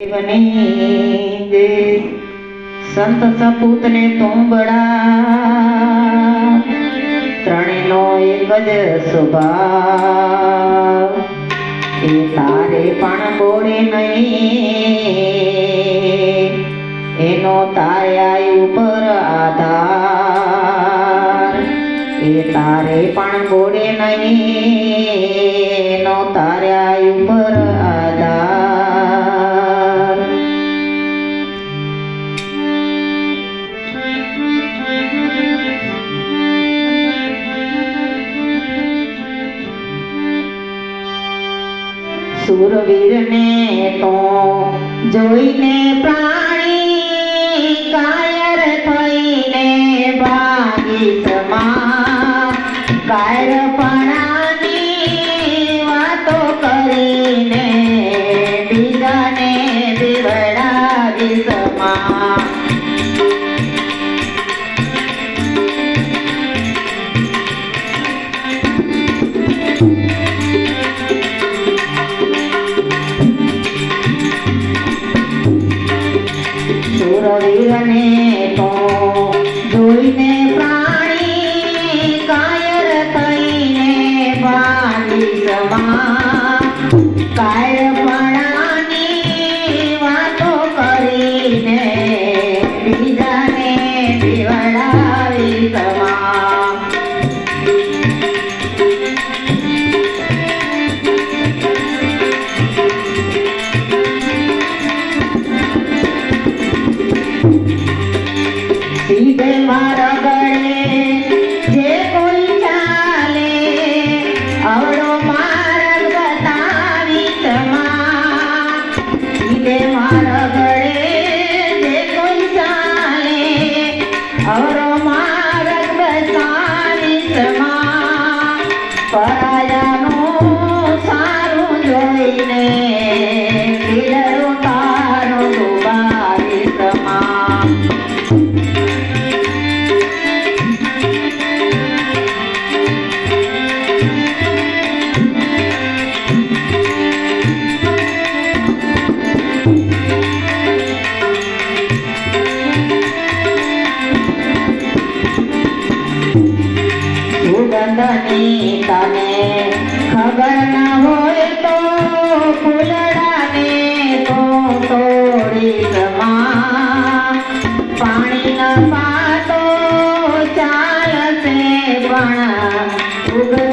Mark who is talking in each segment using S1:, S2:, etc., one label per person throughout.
S1: બની સપૂત સંત સપૂતને તુંબડા ત્રણેનો એક જ સ્વભાવ. એ તારે પણ બોલે નહીં, એનો તારે ઉપર આધાર. એ તારે પણ બોલે નહીં સુરવીરને તો જોઈને પ્રાણી કાયર થઈને ભાગી સમા કાયરપણાની વાતો કરીને બીજાને બિવડાવી સમા સુરવીરને તો જોઈને પ્રાણી કાયર થઈને ભાગી સમા કાયરપણાની પરાયાનું સારું જોઈને પીડરું તારું ડુબાવી તમા સુગંધની પણ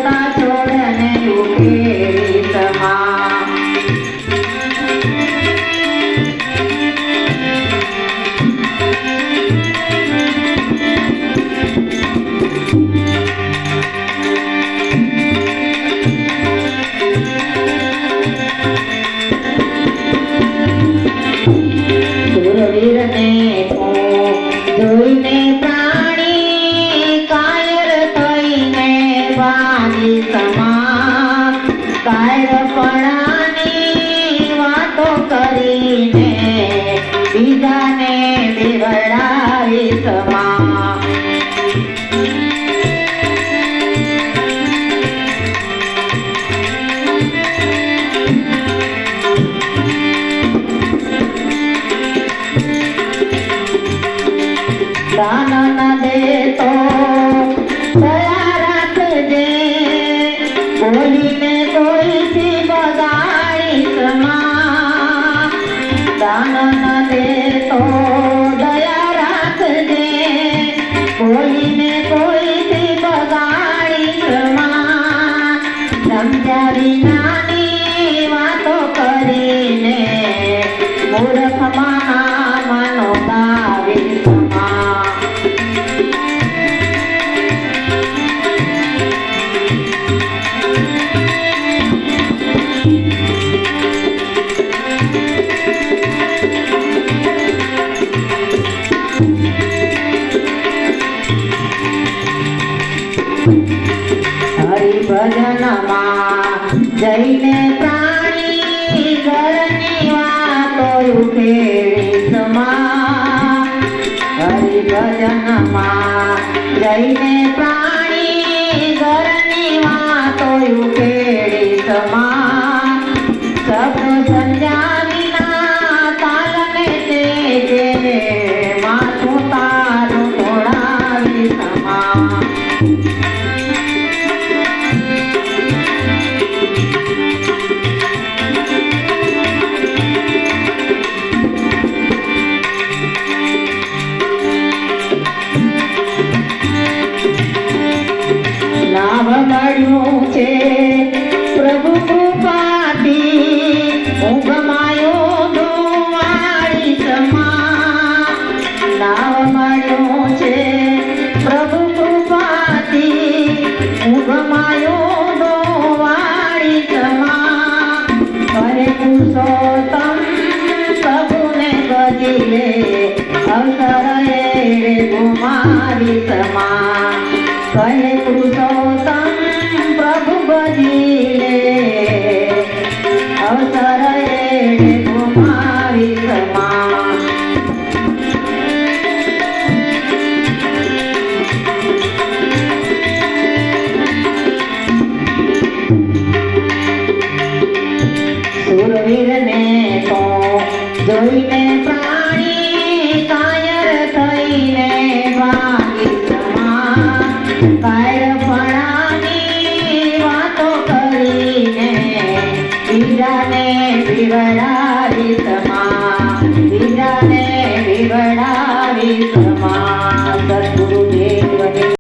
S1: કોઈથી બગાડી સમા દાન ન દેતો દયા રાખજે બોલીને કોઈથી બગાડી સમા સમજ્યા વિનાની વાતો કરીને મૂર્ખ હરિભજનમાં જઈને પ્રાણી ઘરની વાતો ઉકેલી સમા હરિભજનમાં જઈને પ્રાણી પડ્યું છે. પ્રભુ કૃપાથી હું ધોવાળી સમા. નાવ મળ્યો છે. પ્રભુ કૃપાથી હું ગમાયો ધોવાળી સમા. અરે પુરુષોત્તમ પ્રભુને ગજીલે, અવસર રે ગુમારી સમા. કહે પુરુષોત્તમ જોઈને પ્રાણી કાયર થઈને સમા કાયરપણાની વાતો કરીને બીજાને બિવડાવે